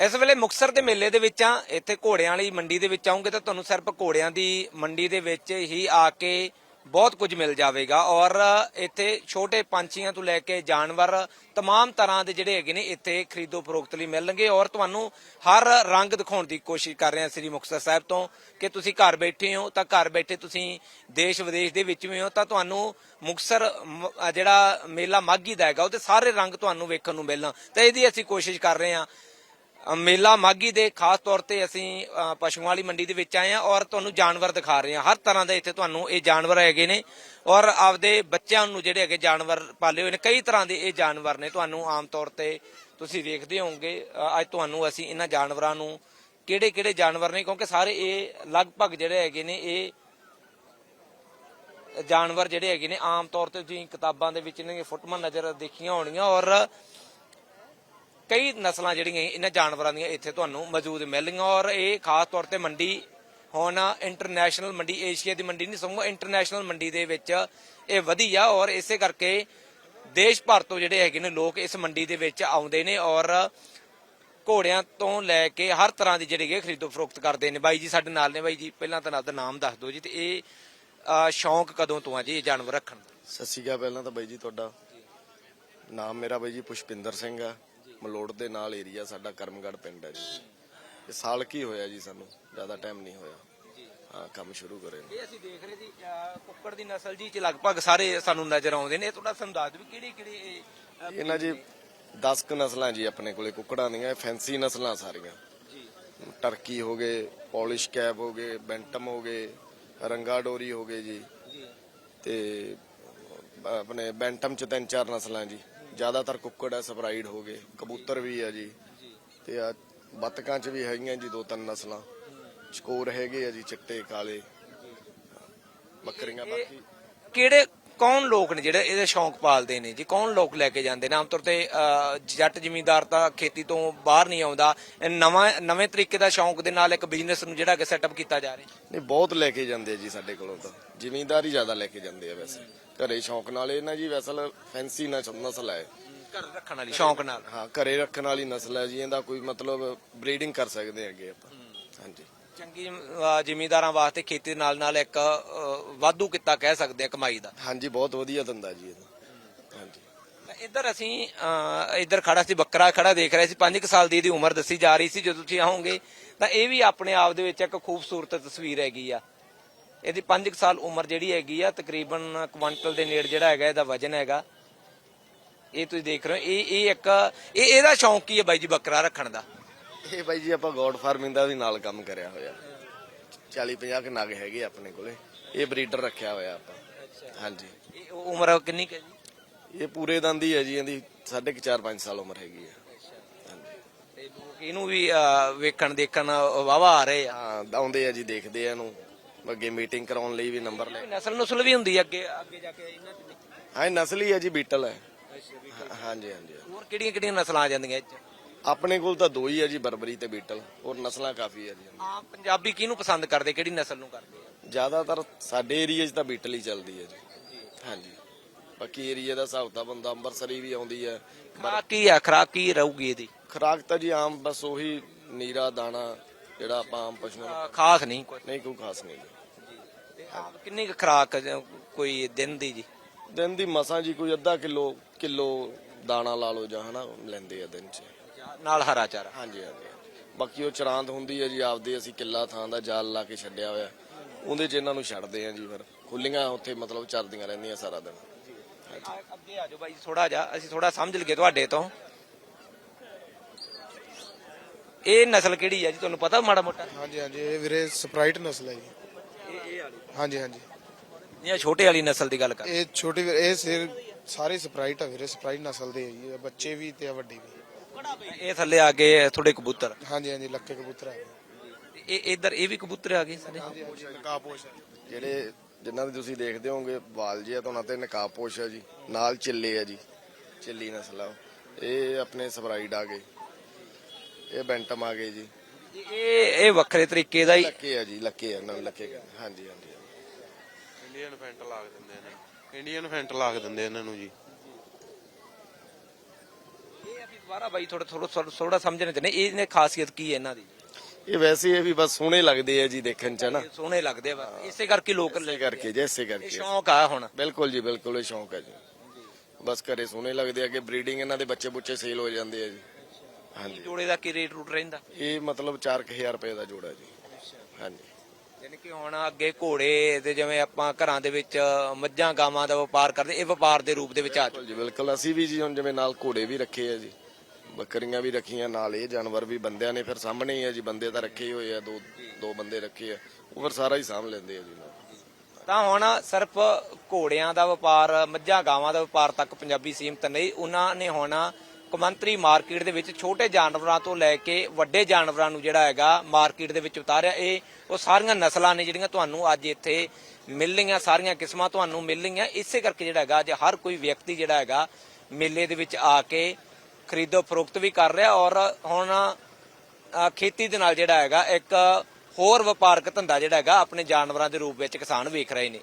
ਇਸ ਵੇਲੇ ਮੁਕਸਰ ਦੇ ਮੇਲੇ ਦੇ ਵਿੱਚ ਆ ਇੱਥੇ ਘੋੜਿਆਂ ਵਾਲੀ ਮੰਡੀ ਦੇ ਵਿੱਚ ਆਉਂਗੇ ਤਾਂ ਤੁਹਾਨੂੰ ਸਿਰਫ ਘੋੜਿਆਂ ਦੀ ਮੰਡੀ ਦੇ ਵਿੱਚ ਹੀ ਆ ਕੇ ਬਹੁਤ ਕੁਝ ਮਿਲ ਜਾਵੇਗਾ ਔਰ ਇੱਥੇ ਛੋਟੇ ਪੰਛੀਆਂ ਤੋਂ ਲੈ ਕੇ ਜਾਨਵਰ तमाम ਤਰ੍ਹਾਂ ਦੇ ਜਿਹੜੇ ਹੈਗੇ ਨੇ ਇੱਥੇ ਖਰੀਦੋ ਫਰੋਖਤ ਲਈ ਮਿਲਣਗੇ ਔਰ ਤੁਹਾਨੂੰ ਹਰ ਰੰਗ ਦਿਖਾਉਣ ਦੀ ਕੋਸ਼ਿਸ਼ ਕਰ ਰਹੇ ਹਾਂ ਸ੍ਰੀ ਮੁਕਤਸਰ ਸਾਹਿਬ ਤੋਂ ਕਿ ਤੁਸੀਂ ਘਰ ਬੈਠੇ ਹੋ ਤਾਂ ਘਰ ਬੈਠੇ ਤੁਸੀਂ ਦੇਸ਼ ਵਿਦੇਸ਼ ਦੇ ਵਿੱਚ ਵੀ ਹੋ ਤਾਂ ਤੁਹਾਨੂੰ ਮੁਕਤਸਰ ਮ- ਅ ਜਿਹੜਾ ਮੇਲਾ ਮਾਗੀ ਦਾ ਹੈਗਾ ਉਹਦੇ ਸਾਰੇ ਰੰਗ ਤੁਹਾਨੂੰ ਵੇਖਣ ਨੂੰ ਮਿਲਣ ਤਾਂ ਇਹਦੀ ਅਸੀਂ ਕੋਸ਼ਿਸ਼ ਕਰ ਰਹੇ ਹਾਂ ਅ, ਮੇਲਾ ਮਾਗੀ ਦੇ ਖਾਸ ਤੌਰ ਤੇ ਅਸੀਂ ਪਸ਼ੂਆਂ ਵਾਲੀ ਮੰਡੀ ਦੇ ਵਿੱਚ ਆਏ ਆ ਔਰ ਤੁਹਾਨੂੰ ਜਾਨਵਰ ਦਿਖਾ ਰਹੇ ਹਾਂ। ਹਰ ਤਰ੍ਹਾਂ ਦੇ ਇੱਥੇ ਤੁਹਾਨੂੰ ਇਹ ਜਾਨਵਰ ਹੈਗੇ ਨੇ ਔਰ ਆਪਦੇ ਬੱਚਿਆਂ ਨੂੰ ਜਿਹੜੇ ਹੈਗੇ ਜਾਨਵਰ ਪਾਲੇ ਹੋਏ ਨੇ, ਕਈ ਤਰ੍ਹਾਂ ਦੇ ਇਹ ਜਾਨਵਰ ਨੇ। ਤੁਹਾਨੂੰ ਆਮ ਤੌਰ ਤੇ ਤੁਸੀਂ ਵੇਖਦੇ ਹੋਵੋਗੇ ਅੱਜ ਤੁਹਾਨੂੰ ਅਸੀਂ ਇਹਨਾਂ ਜਾਨਵਰਾਂ ਨੂੰ ਕਿਹੜੇ ਕਿਹੜੇ ਜਾਨਵਰ ਨੇ, ਕਿਉਂਕਿ ਸਾਰੇ ਇਹ ਲਗਭਗ ਜਿਹੜੇ ਹੈਗੇ ਨੇ, ਇਹ ਜਾਨਵਰ ਜਿਹੜੇ ਹੈਗੇ ਨੇ, ਆਮ ਤੌਰ ਤੇ ਤੁਸੀਂ ਕਿਤਾਬਾਂ ਦੇ ਵਿੱਚ ਇਹਨਾਂ ਦੀਆਂ ਫੋਟੋਆਂ ਨਜ਼ਰ ਦੇਖੀਆਂ ਹੋਣੀਆਂ ਔਰ ਕਈ ਨਸਲਾਂ ਜਿਹੜੀਆਂ ਇਹਨਾਂ ਜਾਨਵਰਾਂ ਦੀਆਂ ਇੱਥੇ ਤੁਹਾਨੂੰ ਮੌਜੂਦ ਮਿਲਣਗੀਆਂ ਔਰ ਇਹ ਖਾਸ ਤੌਰ ਤੇ ਮੰਡੀ ਹੁਣ ਇੰਟਰਨੈਸ਼ਨਲ ਮੰਡੀ ਏਸ਼ੀਆ ਦੀ ਮੰਡੀ ਨਹੀਂ ਸਮੂਹ ਇੰਟਰਨੈਸ਼ਨਲ ਮੰਡੀ ਦੇ ਵਿੱਚ ਇਹ ਵਧੀ ਔਰ ਇਸੇ ਕਰਕੇ ਦੇਸ਼ ਭਰ ਤੋਂ ਜਿਹੜੇ ਹੈਗੇ ਨੇ ਲੋਕ ਇਸ ਮੰਡੀ ਦੇ ਵਿੱਚ ਆਉਂਦੇ ਨੇ ਔਰ ਘੋੜਿਆਂ ਤੋਂ ਲੈ ਕੇ ਹਰ ਤਰ੍ਹਾਂ ਦੀ ਜਿਹੜੀ ਹੈ ਖਰੀਦੋ ਫਰੋਖਤ ਕਰਦੇ ਨੇ। ਬਾਈ ਜੀ ਸਾਡੇ ਨਾਲ ਨੇ। ਬਾਈ ਜੀ ਪਹਿਲਾਂ ਤਾਂ ਆਪਦਾ ਨਾਮ ਦੱਸ ਦਿਓ ਜੀ ਤੇ ਇਹ ਅਹ, ਸ਼ੌਂਕ ਕਦੋਂ ਤੋਂ ਆ ਜੀ ਇਹ ਜਾਨਵਰ ਰੱਖਣ ਦਾ? ਸਤਿ ਸ਼੍ਰੀ ਅਕਾਲ। ਪਹਿਲਾਂ ਤਾਂ ਬਾਈ ਜੀ ਤੁਹਾਡਾ ਨਾਮ ਮੇਰਾ ਬਾਈ ਜੀ ਪੁਸ਼ਪਿੰਦਰ ਸਿੰਘ ਆ। ਮਲੋੜ ਦੇ ਨਾਲ ਏਰੀਆ ਸਾਡਾ ਕਰਮਗੜ ਪਿੰਡ ਹੈ ਜੀ। ਇਹ ਸਾਲ ਕੀ ਹੋਇਆ ਜੀ ਸਾਨੂੰ? ਜ਼ਿਆਦਾ ਟਾਈਮ ਨਹੀਂ ਹੋਇਆ। ਹਾਂ ਕੰਮ ਸ਼ੁਰੂ ਕਰੇ ਨੂੰ। ਇਹ ਅਸੀਂ ਦੇਖ ਰਹੇ ਸੀ ਅਹ, ਕੁੱਕੜ ਦੀ ਨਸਲ ਜੀ ਚ ਲਗਭਗ ਸਾਰੇ ਸਾਨੂੰ ਨਜ਼ਰ ਆਉਂਦੇ ਨੇ। ਇਹ ਦੱਸ ਦਿਓ ਵੀ ਕਿਹੜੀ ਕਿਹੜੀ ਇਹਨਾਂ ਜੀ 10 ਕ ਨਸਲਾਂ ਜੀ ਆਪਣੇ ਕੋਲੇ ਕੁੱਕੜਾਂ ਦੀਆਂ ਇਹ ਫੈਂਸੀ ਨਸਲਾਂ ਸਾਰੀਆਂ। ਜੀ। ਟਰਕੀ ਹੋ ਗਏ ਪੋਲਿਸ਼ ਕੈਪ ਹੋ ਗਏ ਬੈਂਟਮ ਹੋ ਗਏ ਰੰਗਾ ਡੋਰੀ ਹੋ ਗਏ ਜੀ। ਜੀ। ਤੇ ਆਪਣੇ ਬੈਂਟਮ ਚ ਤਿੰਨ ਚਾਰ ਨਸਲਾਂ ਜੀ। ਜ਼ਿਆਦਾਤਰ ਕੁੱਕੜ ਹੈ ਸਪਰਾਈਡ ਹੋ ਗਏ। ਕਬੂਤਰ ਵੀ ਆ ਜੀ। ਤੇ ਆ ਬੱਤਕਾਂ ਚ ਵੀ ਹੈਗੀਆਂ ਜੀ ਦੋ ਤਿੰਨ ਨਸਲਾਂ। ਚਕੋਰ ਹੈਗੇ ਆ ਜੀ ਚਿੱਟੇ ਕਾਲੇ। ਬੱਕਰੀਆਂ ਬਾਕੀ ਕਿਹੜੇ ਕੌਣ ਲੋਕ ਨੇ ਜਿਹੜੇ ਇਹਦੇ ਸ਼ੌਂਕ ਪਾਲਦੇ ਨੇ ਜੀ? ਕੌਣ ਲੋਕ ਲੈ ਕੇ ਜਾਂਦੇ ਨੇ? ਆਮ ਤੌਰ ਤੇ ਜੱਟ ਜ਼ਿਮੀਂਦਾਰ ਤਾਂ ਖੇਤੀ ਤੋਂ ਬਾਹਰ ਨਹੀਂ ਆਉਂਦਾ। ਨਵਾਂ ਨਵੇਂ ਤਰੀਕੇ ਦਾ ਸ਼ੌਂਕ ਦੇ ਨਾਲ ਇੱਕ ਬਿਜ਼ਨਸ ਨੂੰ ਜਿਹੜਾ ਕਿ ਸੈਟਅਪ ਕੀਤਾ ਜਾ ਰਿਹਾ। ਨਹੀਂ ਬਹੁਤ ਲੈ ਕੇ ਜਾਂਦੇ ਆ ਜੀ ਸਾਡੇ ਕੋਲੋਂ ਤਾਂ। ਜ਼ਿਮੀਂਦਾਰ ਹੀ ਜ਼ਿਆਦਾ ਲੈ ਕੇ ਜਾਂਦੇ ਆ ਵੈਸੇ। ਘਰੇ ਸ਼ੌਂਕ ਨਾਲ ਇਹ ਨਾ ਜੀ ਵੈਸਲ ਫੈਂਸੀ ਨਸਲ ਹੈ। ਘਰ ਰੱਖਣ ਵਾਲੀ ਸ਼ੌਂਕ ਨਾਲ। ਹਾਂ ਘਰੇ ਰੱਖਣ ਵਾਲੀ ਨਸਲ ਹੈ ਜੀ ਇਹਦਾ ਕੋਈ ਮਤਲਬ ਬਰੀਡਿੰਗ ਕਰ ਸਕਦੇ ਅੱਗੇ ਆਪਾਂ। ਹਾਂਜੀ। ਚੰਗੀ ਜ਼ਿਮੀਂਦਾਰਾਂ ਵਾਸਤੇ ਖੇਤੀ ਦੇ ਨਾਲ ਨਾਲ ਇੱਕ ਵਾਧੂ ਕਿੱਤਾ ਕਹਿ ਸਕਦੇ ਆ ਕਮਾਈ ਦਾ। ਹਾਂਜੀ ਬਹੁਤ ਵਧੀਆ ਧੰਦਾ ਜੀ ਇਹਦਾ। ਹਾਂਜੀ। ਇੱਧਰ ਅਸੀਂ ਇੱਧਰ ਖੜਾ ਸੀ ਬੱਕਰਾ ਖੜਾ ਦੇਖ ਰਹੇ ਸੀ 5 ਸਾਲ ਦੀ ਇਹਦੀ ਉਮਰ ਦੱਸੀ ਜਾ ਰਹੀ ਸੀ ਜਦੋਂ ਤੁਸੀਂ ਆਓਗੇ ਤਾਂ ਇਹ ਵੀ ਆਪਣੇ ਆਪ ਦੇ ਵਿੱਚ ਇੱਕ ਖੂਬਸੂਰਤ ਤਸਵੀਰ ਹੈਗੀ ਆ। ਇਹਦੀ 5 ਸਾਲ ਉਮਰ ਜਿਹੜੀ ਹੈਗੀ ਆ ਤਕਰੀਬਨ ਕੁਆਂਟਲ ਦੇ ਨੇੜ ਜਿਹੜਾ ਹੈਗਾ ਇਹਦਾ ਵਜਨ ਹੈਗਾ। ਇਹ ਤੁਸੀਂ ਦੇਖ ਰਹੇ ਹੋ ਇਹ ਇਹ ਇੱਕ ਇਹ ਇਹਦਾ ਸ਼ੌਂਕ ਕੀ ਹੈ ਬਾਈ ਜੀ ਬੱਕਰਾ ਰੱਖਣ ਦਾ? ਇਹ ਬਾਈ ਜੀ ਆਪਾਂ ਗੋਡ ਫਾਰਮਿੰਗ ਦਾ ਵੀ ਨਾਲ ਕੰਮ ਕਰਿਆ ਹੋਇਆ। 40 50 ਕ ਨਗ ਹੈਗੇ ਆਪਣੇ ਕੋਲੇ। ਇਹ ਬਰੀਡਰ ਰੱਖਿਆ ਹੋਇਆ ਆਪਾਂ। ਹਾਂਜੀ। ਇਹ ਉਮਰ ਕਿੰਨੀ ਹੈ ਜੀ? ਇਹ ਪੂਰੇ ਦੰਦ ਹੀ ਹੈ ਜੀ ਇਹਦੀ ਸਾਢੇ ਕੁ 4 5 ਸਾਲ ਉਮਰ ਹੈਗੀ ਲੋਕ ਇਹਨੂੰ ਵੀ ਵੇਖਣ ਦੇਖਣ ਵਾਵਾ ਆ ਰਹੇ ਆ। ਹਾਂ ਆਉਂਦੇ ਆ ਜੀ ਦੇਖਦੇ ਆ ਇਹਨੂੰ। ਅੱਗੇ ਮੀਟਿੰਗ ਕਰਾਉਣ ਲਈ ਵੀ ਨੰਬਰ ਲੈ ਨਸਲ ਨੁਸਲ ਵੀ ਹੁੰਦੀ ਹੈ ਅੱਗੇ ਅੱਗੇ ਜਾ ਕੇ ਇਹਨਾਂ ਚ ਹਾਂ ਨਸਲੀ ਹੈ ਜੀ ਬੀਟਲ ਹੈ। ਹਾਂਜੀ ਹਾਂਜੀ ਹੋਰ ਕਿਹੜੀਆਂ ਕਿਹੜੀਆਂ ਨਸਲਾਂ ਆ ਜਾਂਦੀਆਂ ਚ ਆਪਣੇ ਕੋਲ ਤਾਂ ਦੋ ਹੀ ਹੈ ਜੀ ਬਰਬਰੀ ਤੇ ਬੀਟਲ। ਹੋਰ ਨਸਲਾਂ ਕਾਫੀ ਹੈ ਜੀ। ਆ ਪੰਜਾਬੀ ਕਿਹਨੂੰ ਪਸੰਦ ਕਰਦੇ ਕਿਹੜੀ ਨਸਲ ਨੂੰ ਕਰਦੇ ਆ? ਜ਼ਿਆਦਾਤਰ ਸਾਡੇ ਏਰੀਆ 'ਚ ਤਾਂ ਬੀਟਲ ਹੀ ਚੱਲਦੀ ਹੈ ਜੀ। ਹਾਂਜੀ। ਬਾਕੀ ਏਰੀਆ ਦਾ ਹਿਸਾਬ ਤਾਂ ਬੰਦਾ ਅੰਮ੍ਰਿਤਸਰੀ ਵੀ ਆਉਂਦੀ ਹੈ ਖਰਾਕ ਕੀ ਆ ਖਰਾਕ ਕੀ ਰਹੂਗੀ ਇਹਦੀ? ਖਰਾਕ ਤਾਂ ਜੀ ਆਮ ਬਸ ਉਹੀ ਨੀਰਾ ਦਾਣਾ ਜਿਹੜਾ ਆਪਾਂ ਆਮ ਪਸ਼ੂਆਂ ਨੂੰ ਖਾਸ ਨਹੀਂ ਕੋਈ। ਨਹੀਂ ਕੋਈ ਖਾਸ ਨਹੀਂ। ਜੀ ਤੇ ਆਪ ਕਿੰਨੀ ਕੁ ਖਰਾਕ ਜਾਂ ਕੋਈ ਦਿਨ ਦੀ ਜੀ? ਦਿਨ ਦੀ ਮਸਾਂ ਜੀ ਕੋਈ ਅੱਧਾ ਕਿਲੋ ਕਿਲੋ ਦਾਣਾ ਲਾ ਲਓ ਜਾਂ ਹਨਾ ਲੈਂਦੇ ਆ ਦਿਨ 'ਚ। ਨਾਲ ਹਰਾ ਚਾਰਾ। ਹਾਂਜੀ ਹਾਂਜੀ ਬਾਕੀ ਉਹ ਚਰਾਂਦ ਹੁੰਦੀ ਹੈ ਜੀ ਆਪਦੇ ਅਸੀਂ ਕਿੱਲਾ ਥਾਂ ਦਾ ਜਾਲ ਲਾ ਕੇ ਛੱਡਿਆ ਹੋਇਆ। ਉਹਦੇ 'ਚ ਇਹਨਾਂ ਨੂੰ ਛੱਡਦੇ ਆ ਜੀ ਫਿਰ। ਖੁੱਲੀਆਂ ਉੱਥੇ ਮਤਲਬ ਚਰਦੀਆਂ ਰਹਿੰਦੀਆਂ ਸਾਰਾ ਦਿਨ। ਅੱਗੇ ਆ ਜਾਓ ਬਾਈ ਥੋੜਾ ਜਿਹਾ ਅਸੀਂ ਥੋੜਾ ਸਮਝ ਲਈਏ ਤੁਹਾਡੇ ਤੋਂ। ਇਹ ਨਸਲ ਕਿਹੜੀ ਆ ਜੀ? ਤੁਹਾਨੂੰ ਪਤਾ ਮਾੜਾ ਮੋਟਾ? ਹਾਂਜੀ ਹਾਂਜੀ ਇਹ ਵੀਰੇ ਸਪਰਾਈਟ ਨਸਲ ਹੈ ਜੀ। ਇਹ ਇਹ ਵਾਲੀ। ਹਾਂਜੀ ਹਾਂਜੀ। ਇਹ ਛੋਟੇ ਵਾਲੀ ਨਸਲ ਦੀ ਗੱਲ ਕਰ। ਇਹ ਛੋਟੀ ਵੀਰੇ ਇਹ ਸਿਰ ਸਾਰੇ ਸਪਰਾਈਟ ਆ ਵੀਰੇ ਸਪਰਾਈਟ ਨਸਲ ਦੇ ਆ ਜੀ ਇਹ ਬੱਚੇ ਵੀ ਤੇ ਵੱਡੇ ਵੀ। ਇਹ ਥੱਲੇ ਆ ਗਏ ਥੋੜੇ ਕਬੂਤਰ। ਹਾਂਜੀ ਹਾਂਜੀ ਲੱਕੇ ਕਬੂਤਰ ਆ ਗਏ। ਇਹ ਇਧਰ ਇਹ ਵੀ ਕਬੂਤਰ ਆ ਗਏ ਸਾਰੇ ਹਾਂਜੀ ਹਾਂਜੀ ਨਕਾਬਪੋਸ਼ ਜਿਹੜੇ ਜਿਨ੍ਹਾਂ ਦੇ ਤੁਸੀਂ ਦੇਖਦੇ ਹੋਵੋਗੇ ਵਾਲ ਜੀ ਆ ਤਾਂ ਉਹਨਾਂ ਤੇ ਨਕਾਬ ਪੋਸ਼ ਆ ਜੀ ਨਾਲ ਚਿੱਲੇ ਆ ਜੀ ਚਿੱਲੀ ਨਸਲ ਆ ਉਹ। ਇਹ ਆਪਣੇ ਸਪਰਾਈਡ ਆ ਗਏ। ਇਹ ਬੈਂਟਮ ਆ ਗਏ ਜੀ। ਇਹ ਇਹ ਵੱਖਰੇ ਤਰੀਕੇ ਦਾ ਹੀ ਲੱਕੇ ਆ ਜੀ ਲੱਕੇ ਆ ਨਵੇਂ ਲੱਕੇ ਕਹਿੰਦੇ। ਹਾਂਜੀ ਹਾਂਜੀ ਇੰਡੀਅਨ ਫੈਂਟ ਲਾ ਕੇ ਦਿੰਦੇ ਨੇ। ਇੰਡੀਅਨ ਫੈਂਟ ਲਾ ਕੇ ਦਿੰਦੇ ਇਹਨਾਂ ਨੂੰ ਜੀ। ਇਹ ਅਸੀਂ ਦੁਬਾਰਾ ਬਾਈ ਥੋੜਾ ਥੋੜਾ ਥੋੜਾ ਸਮਝਣਾ ਚਾਹੁੰਦੇ ਇਹਨੇ ਖਾਸੀਅਤ ਕੀ ਹੈ ਇਹਨਾਂ ਦੀ? ਇਹ ਵੈਸੇ ਇਹ ਵੀ ਬਸ ਸੋਹਣੇ ਲੱਗਦੇ ਆ ਜੀ ਦੇਖਣ ਚ ਨਾ? ਇਹ ਸੋਹਣੇ ਲੱਗਦੇ ਆ ਬਸ ਇਸੇ ਕਰਕੇ ਲੋਕ ਇਸੇ ਕਰਕੇ ਜੀ ਇਸੇ ਇਹ ਕਰਕੇ ਸ਼ੌਂਕ ਆ ਹੁਣ। ਬਿਲਕੁਲ ਜੀ ਬਿਲਕੁਲ ਇਹ ਸ਼ੌਂਕ ਹੈ ਜੀ। ਬਸ ਘਰੇ ਸੋਹਣੇ ਲੱਗਦੇ ਆ ਕਿ ਬਰੀਡਿੰਗ ਇਹਨਾਂ ਦੇ ਬੱਚੇ ਬੁੱਚੇ ਸੇਲ ਹੋ ਜਾਂਦੇ ਆ ਜੀ। ਹਾਂਜੀ। ਜੋੜੇ ਦਾ ਕੀ ਰੇਟ ਰੂਟ ਰਹਿੰਦਾ? ਇਹ ਮਤਲਬ 4000 ਰੁਪਏ ਦਾ ਜੋੜਾ ਜੀ। ਹਾਂਜੀ। ਯਾਨੀ ਕਿ ਹੁਣ ਅੱਗੇ ਘੋੜੇ ਤੇ ਜਿਵੇਂ ਆਪਾਂ ਘਰਾਂ ਦੇ ਵਿੱਚ ਮੱਝਾਂ ਗਾਵਾਂ ਦਾ ਵਪਾਰ ਕਰਦੇ ਇਹ ਵਪਾਰ ਦੇ ਰੂਪ ਦੇ ਵਿੱਚ ਆ ਜੀ ਬਿਲਕੁਲ। ਅਸੀਂ ਵੀ ਜੀ ਹੁਣ ਜਿਵੇਂ ਨਾਲ ਘੋੜੇ ਵੀ ਰੱਖੇ ਆ ਜੀ ਬੱਕਰੀਆਂ ਵੀ ਰੱਖੀਆਂ ਨਾਲ ਇਹ ਜਾਨਵਰ ਵੀ ਬੰਦਿਆਂ ਨੇ ਫਿਰ ਸਾਹਮਣੇ ਹੀ ਆ ਜੀ ਬੰਦੇ ਤਾਂ ਰੱਖੇ ਹੋਏ ਆ ਦੋ ਦੋ ਬੰਦੇ ਰੱਖੇ ਆ ਉਹ ਫਿਰ ਸਾਰਾ ਹੀ ਸਾਂਭ ਲੈਂਦੇ ਆ ਜੀ। ਤਾਂ ਹੁਣ ਸਿਰਫ ਘੋੜਿਆਂ ਦਾ ਵਪਾਰ ਮੱਝਾਂ ਗਾਵਾਂ ਦਾ ਵਪਾਰ ਤੱਕ ਪੰਜਾਬੀ ਸੀਮਤ ਨਹੀਂ ਉਹਨਾਂ ਨੇ ਹੁਣ ਕਮੰਤਰੀ ਮਾਰਕੀਟ ਦੇ ਵਿੱਚ ਛੋਟੇ ਜਾਨਵਰਾਂ ਤੋਂ ਲੈ ਕੇ ਵੱਡੇ ਜਾਨਵਰਾਂ ਨੂੰ ਜਿਹੜਾ ਹੈਗਾ ਮਾਰਕੀਟ ਦੇ ਵਿੱਚ ਉਤਾਰਿਆ। ਇਹ ਉਹ ਸਾਰੀਆਂ ਨਸਲਾਂ ਨੇ ਜਿਹੜੀਆਂ ਤੁਹਾਨੂੰ ਅੱਜ ਇੱਥੇ ਮਿਲ ਸਾਰੀਆਂ ਕਿਸਮਾਂ ਤੁਹਾਨੂੰ ਮਿਲ ਇਸੇ ਕਰਕੇ ਜਿਹੜਾ ਹੈਗਾ, ਅੱਜ ਹਰ ਕੋਈ ਵਿਅਕਤੀ ਜਿਹੜਾ ਹੈਗਾ ਮੇਲੇ ਦੇ ਵਿੱਚ ਆ ਕੇ ਖਰੀਦੋ ਫਰੋਖਤ ਵੀ ਕਰ ਰਿਹਾ ਔਰ ਹੁਣ ਖੇਤੀ ਦੇ ਨਾਲ ਜਿਹੜਾ ਹੈਗਾ, ਇੱਕ ਹੋਰ ਵਪਾਰਕ ਧੰਦਾ ਜਿਹੜਾ ਹੈਗਾ, ਆਪਣੇ ਜਾਨਵਰਾਂ ਦੇ ਰੂਪ ਵਿੱਚ ਕਿਸਾਨ ਵੇਖ ਰਹੇ ਨੇ।